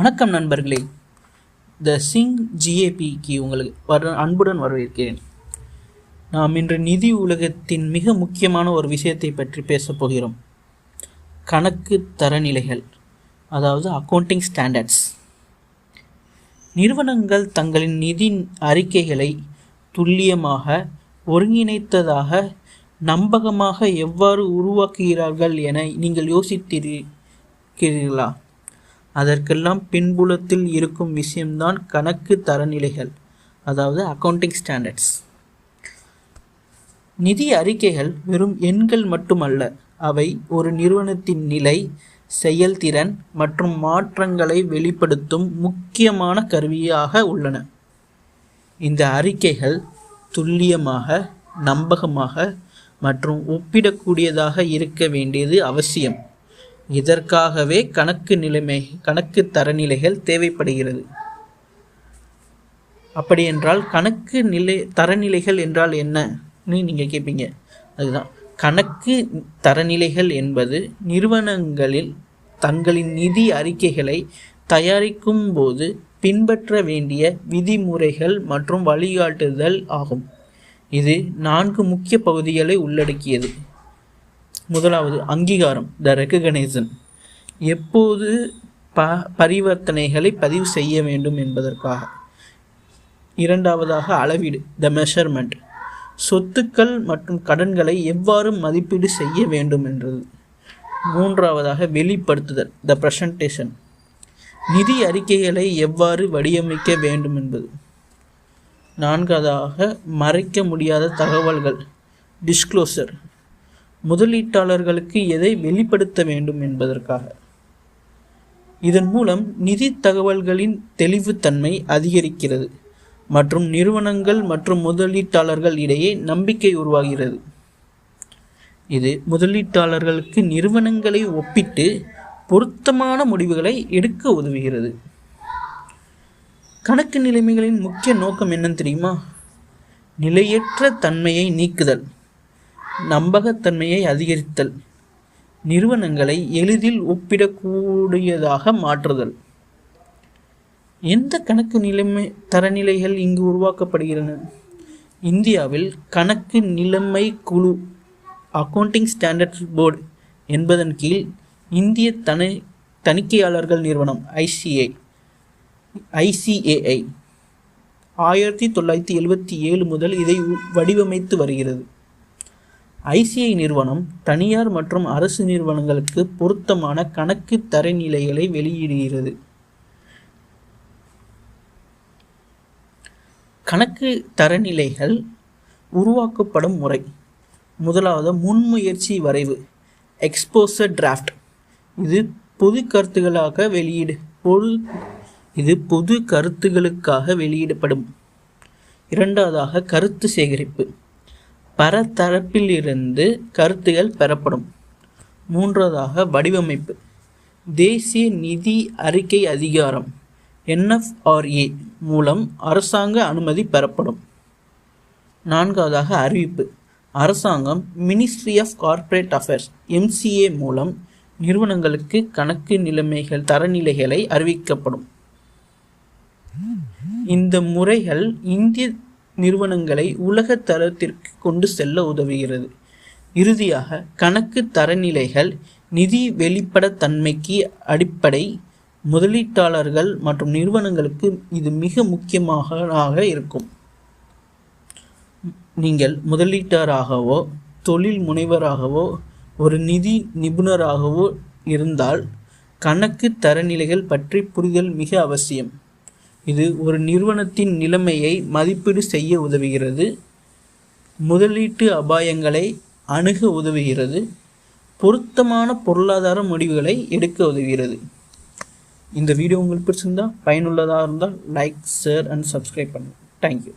வணக்கம் நண்பர்களே. த சிங் ஜிஏபிக்கு உங்களுக்கு வர அன்புடன் வரவேற்கிறேன். நாம் இன்று நிதி உலகத்தின் மிக முக்கியமான ஒரு விஷயத்தை பற்றி பேசப் போகிறோம். கணக்கு தரநிலைகள் அதாவது அக்கௌண்டிங் ஸ்டாண்டர்ட்ஸ் நிறுவனங்கள் தங்களின் நிதி அறிக்கைகளை துல்லியமாக ஒருங்கிணைத்ததாக நம்பகமாக எவ்வாறு உருவாக்குகிறார்கள் என நீங்கள் யோசித்திருக்கிறீர்களா? அதற்கெல்லாம் பின்புலத்தில் இருக்கும் விஷயம்தான் கணக்கு தரநிலைகள் அதாவது அக்கௌண்டிங் ஸ்டாண்டர்ட்ஸ் நிதி அறிக்கைகள் வெறும் எண்கள் மட்டுமல்ல அவை ஒரு நிறுவனத்தின் நிலை செயல்திறன் மற்றும் மாற்றங்களை வெளிப்படுத்தும் முக்கியமான கருவியாக உள்ளன. இந்த அறிக்கைகள் துல்லியமாக நம்பகமாக மற்றும் ஒப்பிடக்கூடியதாக இருக்க வேண்டியது அவசியம். இதற்காகவே கணக்கு நிலைமை கணக்கு தரநிலைகள் தேவைப்படுகிறது. அப்படி என்றால் கணக்கு நிலை தரநிலைகள் என்றால் என்னன்னு நீங்கள் கேட்பீங்க அதுதான். கணக்கு தரநிலைகள் என்பது நிறுவனங்களில் தங்களின் நிதி அறிக்கைகளை தயாரிக்கும் போது பின்பற்ற வேண்டிய விதிமுறைகள் மற்றும் வழிகாட்டுதல் ஆகும். இது நான்கு முக்கிய பகுதிகளை உள்ளடக்கியது. முதலாவது அங்கீகாரம் த ரெக்ககனைசன் எப்போது ப பரிவர்த்தனைகளை பதிவு செய்ய வேண்டும் என்பதற்காக. இரண்டாவதாக அளவீடு த மெஷர்மெண்ட் சொத்துக்கள் மற்றும் கடன்களை எவ்வாறு மதிப்பீடு செய்ய வேண்டும் என்றது. மூன்றாவதாக வெளிப்படுத்துதல் த ப்ரெசன்டேஷன் நிதி அறிக்கைகளை எவ்வாறு வடிவமைக்க வேண்டும் என்பது. நான்காவதாக மறைக்க முடியாத தகவல்கள் டிஸ்க்ளோசர் முதலீட்டாளர்களுக்கு எதை வெளிப்படுத்த வேண்டும் என்பதற்காக. இதன் மூலம் நிதி தகவல்களின் தெளிவுத்தன்மை அதிகரிக்கிறது மற்றும் நிறுவனங்கள் மற்றும் முதலீட்டாளர்கள் இடையே நம்பிக்கை உருவாகிறது. இது முதலீட்டாளர்களுக்கு நிறுவனங்களை ஒப்பிட்டு பொருத்தமான முடிவுகளை எடுக்க உதவுகிறது. கணக்கு நிலைமைகளின் முக்கிய நோக்கம் என்னன்னு தெரியுமா? நிலையற்ற தன்மையை நீக்குதல். நம்பகத்தன்மையை அதிகரித்தல். நிறுவனங்களை எளிதில் ஒப்பிடக்கூடியதாக மாற்றுதல். எந்த கணக்கு நிலைமை தரநிலைகள் இங்கு உருவாக்கப்படுகின்றன? இந்தியாவில் கணக்கு நிலைமை குழு அக்கவுண்டிங் ஸ்டாண்டர்ட்ஸ் போர்டு என்பதன் கீழ் இந்திய தனி தணிக்கையாளர்கள் நிறுவனம் ஐசிஐ ஐசிஏஐ ஆயிரத்தி தொள்ளாயிரத்தி எழுபத்தி ஏழு முதல் இதை வடிவமைத்து வருகிறது. ஐசிஐ நிறுவனம் தனியார் மற்றும் அரசு நிறுவனங்களுக்கு பொருத்தமான கணக்கு தரநிலைகளை வெளியிடுகிறது. கணக்கு தரநிலைகள் உருவாக்கப்படும் முறை. முதலாவது முன்முயற்சி வரைவு எக்ஸ்போசர் டிராஃப்ட் இது பொது கருத்துகளாக வெளியீடு பொது இது பொது கருத்துகளுக்காக வெளியிடப்படும். இரண்டாவதாக கருத்து சேகரிப்பு. பரதரப்பிலிருந்து கருத்துகள் பெறப்படும். மூன்றாவதாக வடிவமைப்பு. தேசிய நிதி அறிக்கை அதிகாரம் என்எஃப்ஆர்ஏ மூலம் அரசாங்க அனுமதி பெறப்படும். நான்காவதாக அறிவிப்பு. அரசாங்கம் ministry of corporate affairs MCA மூலம் நிறுவனங்களுக்கு கணக்கு நிலைமைகள் தரநிலைகளை அறிவிக்கப்படும். இந்த முறைகள் இந்திய நிறுவனங்களை உலக தரத்திற்கு கொண்டு செல்ல உதவுகிறது. இறுதியாக கணக்கு தரநிலைகள் நிதி வெளிப்படத்தன்மைக்கு அடிப்படை முதலீட்டாளர்கள் மற்றும் நிறுவனங்களுக்கு இது மிக முக்கியமாக இருக்கும். நீங்கள் முதலீட்டாராகவோ தொழில் முனைவராகவோ ஒரு நிதி நிபுணராகவோ இருந்தால் கணக்கு தரநிலைகள் பற்றி புரிதல் மிக அவசியம். இது ஒரு நிறுவனத்தின் நிலைமையை மதிப்பீடு செய்ய உதவுகிறது. முதலீட்டு அபாயங்களை அணுக உதவுகிறது. பொருத்தமான பொருளாதார முடிவுகளை எடுக்க உதவுகிறது. இந்த வீடியோ உங்களுக்கு பிடிச்சிருந்தால் பயனுள்ளதாக இருந்தால் லைக் ஷேர் அண்ட் சப்ஸ்கிரைப் பண்ணுங்கள் தேங்க்யூ